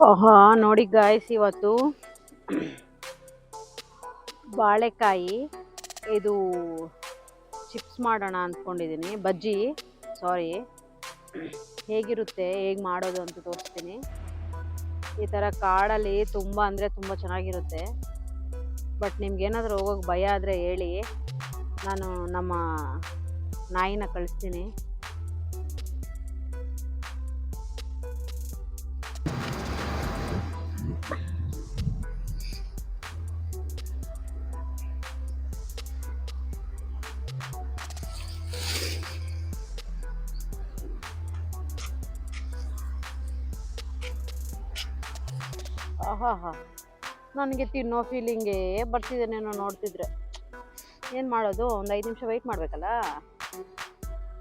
ಆಹಾ ನೋಡಿ ಗಾಯ್ಸ್ ಇವತ್ತು ಬಾಳೆಕಾಯಿ, ಇದು ಚಿಪ್ಸ್ ಮಾಡೋಣ ಅಂದ್ಕೊಂಡಿದ್ದೀನಿ ಬಜ್ಜಿ ಸಾರಿ ಹೇಗಿರುತ್ತೆ, ಹೇಗೆ ಮಾಡೋದು ಅಂತ ತೋರಿಸ್ತೀನಿ. ಈ ಥರ ಕಾಡಲ್ಲಿ ತುಂಬ ಅಂದರೆ ತುಂಬ ಚೆನ್ನಾಗಿರುತ್ತೆ. ಬಟ್ ನಿಮ್ಗೇನಾದರೂ ಹೋಗೋಕ್ಕೆ ಭಯ ಆದರೆ ಹೇಳಿ. ನಾನು ನಮ್ಮ ನಾಯಿನ ಕಳಿಸ್ತೀನಿ. ಆಹಾಹಾ. ನನಗೆ ತಿನ್ನೋ ಫೀಲಿಂಗೇ ಬರ್ತಿದ್ದೇನೇನೋ ನೋಡ್ತಿದ್ರೆ. ಏನು ಮಾಡೋದು? ಒಂದು ಐದು ನಿಮಿಷ ವೆಯ್ಟ್ ಮಾಡಬೇಕಲ್ಲ?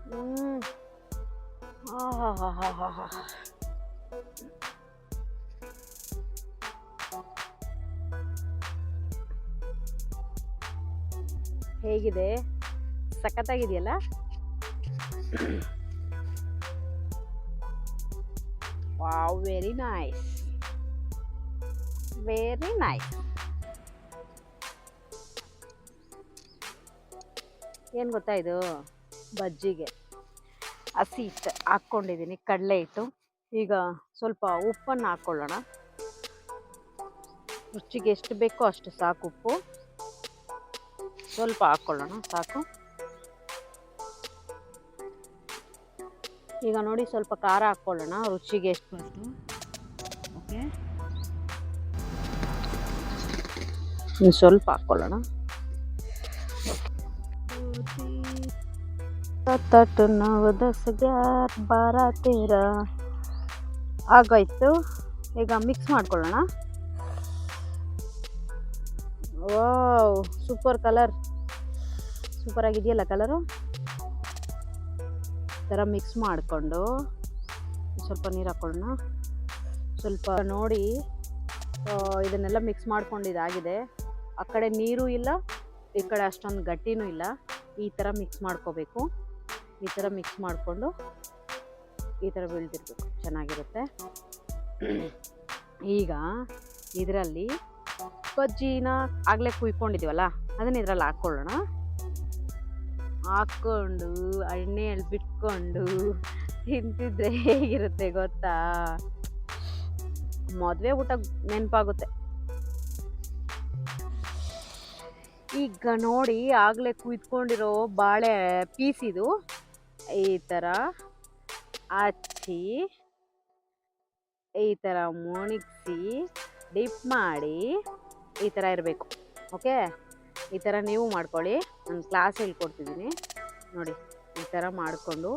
ಹ್ಞೂ ಹೇಗಿದೆ? ಸಖತ್ತಾಗಿದೆಯಲ್ಲ? Wow very nice very nice. ಏನು ಗೊತ್ತಾ ಇದು? ಬಜ್ಜಿಗೆ. ಹಸಿ ಹಿಟ್ಟು ಹಾಕ್ಕೊಂಡಿದ್ದೀನಿ ಕಡಲೆ ಹಿಟ್ಟು. ಈಗ ಸ್ವಲ್ಪ ಉಪ್ಪನ್ನು ಹಾಕ್ಕೊಳ್ಳೋಣ ರುಚಿಗೆ ಎಷ್ಟು ಬೇಕೋ ಅಷ್ಟು ಸಾಕು ಉಪ್ಪು. ಸ್ವಲ್ಪ ಹಾಕ್ಕೊಳ್ಳೋಣ ಸಾಕು. ಈಗ ನೋಡಿ ಸ್ವಲ್ಪ ಖಾರ ಹಾಕ್ಕೊಳ್ಳೋಣ ರುಚಿಗೆ ಎಷ್ಟು ಅಷ್ಟು. ಓಕೆ ಇನ್ನು ಸ್ವಲ್ಪ ಹಾಕ್ಕೊಳ್ಳೋಣ ಸತ್ ನವ ದಸ್ ಗ್ಯಾರ್ ಬಾರ ತೇರ ಆಗೋಯ್ತು. ಈಗ ಮಿಕ್ಸ್ ಮಾಡ್ಕೊಳ್ಳೋಣ. ವಾವ್ ಸೂಪರ್ ಕಲರ್ ಸೂಪರ್ ಆಗಿದೆಯಲ್ಲ ಕಲರು ಥರ ಮಿಕ್ಸ್ ಮಾಡಿಕೊಂಡು ಸ್ವಲ್ಪ ನೀರು ಹಾಕೊಳ್ಳೋಣ. ಸ್ವಲ್ಪ ನೋಡಿ ಇದನ್ನೆಲ್ಲ ಮಿಕ್ಸ್ ಮಾಡ್ಕೊಂಡು ಇದಾಗಿದೆ. ಆ ಕಡೆ ನೀರು ಇಲ್ಲ ಈ ಕಡೆ ಅಷ್ಟೊಂದು ಗಟ್ಟಿನೂ ಇಲ್ಲ. ಈ ಥರ ಮಿಕ್ಸ್ ಮಾಡ್ಕೋಬೇಕು. ಈ ಥರ ಮಿಕ್ಸ್ ಮಾಡಿಕೊಂಡು ಈ ಥರ ಬೆಳೆದಿರ್ಬೇಕು. ಚೆನ್ನಾಗಿರುತ್ತೆ. ಈಗ ಇದರಲ್ಲಿ ಬಜ್ಜಿನ ಆಗಲೇ ಕುಯ್ಕೊಂಡಿದ್ದೀವಲ್ಲ ಅದನ್ನ ಇದರಲ್ಲಿ ಹಾಕ್ಕೊಳ್ಳೋಣ. ಹಾಕ್ಕೊಂಡು ಎಣ್ಣೆಯಲ್ಲಿ ಬಿಟ್ಕೊಂಡು ತಿಂತಿದ್ರೆ ಹೇಗಿರುತ್ತೆ ಗೊತ್ತಾ? ಮದುವೆ ಊಟ ನೆನಪಾಗುತ್ತೆ. ಈಗ ನೋಡಿ ಆಗಲೇ ಕುಯ್ದುಕೊಂಡಿರೋ ಬಾಳೆ ಪೀಸಿದು ಈ ಥರ ಹಚ್ಚಿ ಈ ಥರ ಮುಣಗಿಸಿ ಡಿಪ್ ಮಾಡಿ ಈ ಥರ ಇರಬೇಕು. ಓಕೆ ಈ ಥರ ನೀವು ಮಾಡ್ಕೊಳ್ಳಿ. ನಾನು ಕ್ಲಾಸ್ ಹೇಳ್ಕೊಡ್ತಿದ್ದೀನಿ ನೋಡಿ, ಈ ಥರ ಮಾಡಿಕೊಂಡು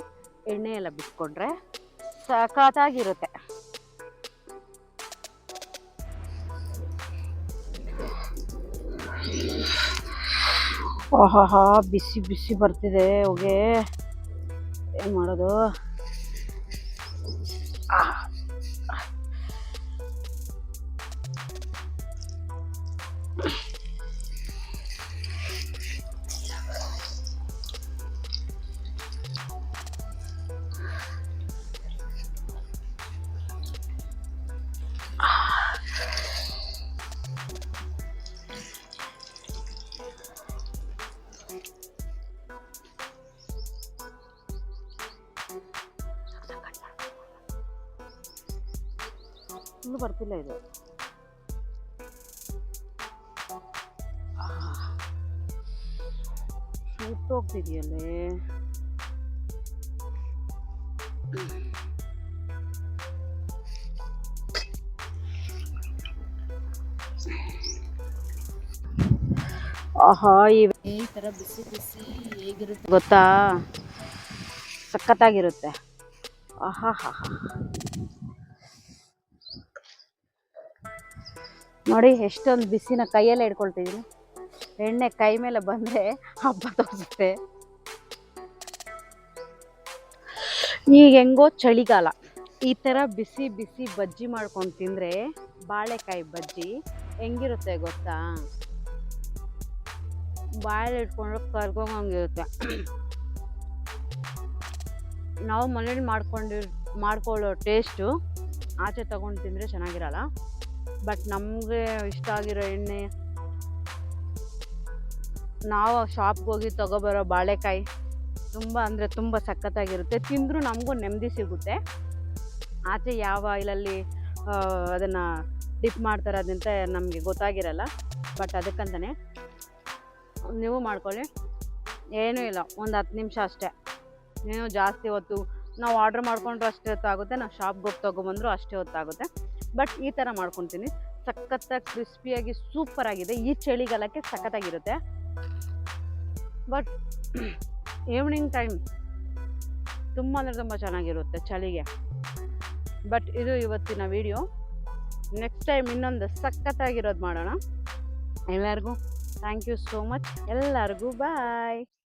ಎಣ್ಣೆ ಎಲ್ಲ ಬಿಟ್ಕೊಂಡ್ರೆ ಸಖತ್ತಾಗಿರುತ್ತೆ ಆಹಾಹಾ ಬಿಸಿ ಬಿಸಿ ಬರ್ತಿದೆ ಹೊಗೆ. ಏನು ಮಾಡೋದು? ಇನ್ನೂ ಬರ್ತಿಲ್ಲ ಇದು. ಸುಟ್ಟೋಗ್ತಿದೆಯಲ್ಲೇ ಆಹಾ ಈ ಥರ ಬಿಸಿ ಬಿಸಿ ಹೇಗಿರುತ್ತೆ? ಗೊತ್ತಾ? ಸಖತ್ತಾಗಿರುತ್ತೆ. ಆಹಾ ಹಾ ಹಾ ನೋಡಿ ಎಷ್ಟೊಂದು ಬಿಸಿನ ಕೈಯಲ್ಲೇ ಹಿಡ್ಕೊಳ್ತಿದ್ದೀನಿ ಎಣ್ಣೆ ಕೈ ಮೇಲೆ ಬಂದರೆ ಹಬ್ಬ ತೋರಿಸುತ್ತೆ. ಈಗ ಹೆಂಗೋ ಚಳಿಗಾಲ. ಈ ಥರ ಬಿಸಿ ಬಿಸಿ ಬಜ್ಜಿ ಮಾಡ್ಕೊಂಡು ತಿಂದರೆ ಬಾಳೆಕಾಯಿ ಬಜ್ಜಿ ಹೆಂಗಿರುತ್ತೆ ಗೊತ್ತಾ? ಬಾಯಲ್ಲಿ ಇಟ್ಕೊಂಡು ಕರ್ಕೊಂಗಿರುತ್ತೆ ನಾವು ಮನೇಲಿ ಮಾಡ್ಕೊಂಡಿರ್ ಮಾಡ್ಕೊಳ್ಳೋ ಟೇಸ್ಟು ಆಚೆ ತಗೊಂಡು ತಿಂದರೆ ಚೆನ್ನಾಗಿರಲ್ಲ. ಬಟ್ ನಮಗೆ ಇಷ್ಟ ಆಗಿರೋ ಎಣ್ಣೆ, ನಾವು ಶಾಪ್ಗೆ ಹೋಗಿ ತಗೊಬರೋ ಬಾಳೆಕಾಯಿ ತುಂಬ ಅಂದರೆ ತುಂಬ ಸಖತ್ತಾಗಿರುತ್ತೆ. ತಿಂದರೂ ನಮಗೂ ನೆಮ್ಮದಿ ಸಿಗುತ್ತೆ. ಆಚೆ ಯಾವ ಆಯಿಲಲ್ಲಿ ಅದನ್ನು ಡಿಪ್ ಮಾಡ್ತಾರೆ ಅದಂತ ನಮಗೆ ಗೊತ್ತಾಗಿರಲ್ಲ. ಬಟ್ ಅದಕ್ಕಂತಲೇ ನೀವು ಮಾಡ್ಕೊಳ್ಳಿ. ಏನೂ ಇಲ್ಲ, ಒಂದು ಹತ್ತು ನಿಮಿಷ ಅಷ್ಟೇ. ನೀವು ಜಾಸ್ತಿ ಹೊತ್ತು ನಾವು ಆರ್ಡ್ರ್ ಮಾಡಿಕೊಂಡ್ರೂ ಅಷ್ಟೇ ಹೊತ್ತಾಗುತ್ತೆ, ನಾವು ಶಾಪ್ಗೆ ಹೋಗಿ ತೊಗೊಬಂದರೂ ಅಷ್ಟೇ ಹೊತ್ತಾಗುತ್ತೆ. ಬಟ್ ಈ ಥರ ಮಾಡ್ಕೊತೀನಿ. ಸಖತ್ತಾಗಿ ಕ್ರಿಸ್ಪಿಯಾಗಿ ಸೂಪರಾಗಿದೆ ಈ ಚಳಿಗಾಲಕ್ಕೆ ಸಖತ್ತಾಗಿರುತ್ತೆ. ಬಟ್ ಈವ್ನಿಂಗ್ ಟೈಮ್ ತುಂಬ ಅಂದರೆ ತುಂಬ ಚೆನ್ನಾಗಿರುತ್ತೆ ಚಳಿಗೆ. ಬಟ್ ಇದು ಇವತ್ತಿನ ವಿಡಿಯೋ ನೆಕ್ಸ್ಟ್ ಟೈಮ್ ಇನ್ನೊಂದು ಸಖತ್ತಾಗಿರೋದು ಮಾಡೋಣ. ಎಲ್ಲರಿಗೂ ಥ್ಯಾಂಕ್ ಯು ಸೋ ಮಚ್ ಎಲ್ಲರಿಗೂ ಬಾಯ್